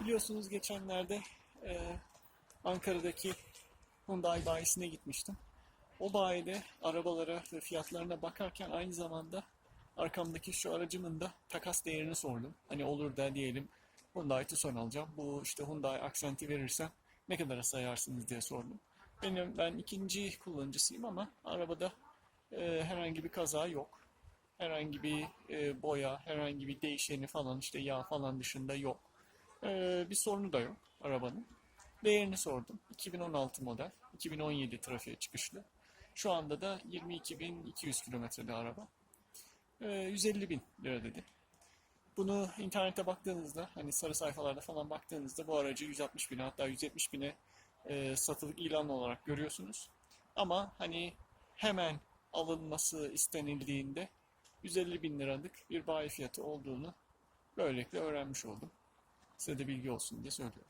Biliyorsunuz geçenlerde e, Ankara'daki Hyundai bayisine gitmiştim. O bayide arabalara ve fiyatlarına bakarken aynı zamanda arkamdaki şu aracımın da takas değerini sordum. Hani olur da diyelim Hyundai Tucson alacağım. Bu işte Hyundai Accent'i verirsem ne kadara sayarsınız diye sordum. Benim ben ikinci kullanıcısıyım ama arabada e, herhangi bir kaza yok. Herhangi bir e, boya, herhangi bir değişeni falan işte yağ falan dışında yok. Ee, bir sorunu da yok arabanın. Değerini sordum. 2016 model. 2017 trafiğe çıkışlı. Şu anda da 22.200 kilometrede araba. Ee, 150 bin lira dedi. Bunu internete baktığınızda hani sarı sayfalarda falan baktığınızda bu aracı 160 bin hatta 170 bine e, satılık ilan olarak görüyorsunuz. Ama hani hemen alınması istenildiğinde 150 bin liralık bir bayi fiyatı olduğunu böylelikle öğrenmiş oldum. Size de bilgi olsun diye söylüyorum.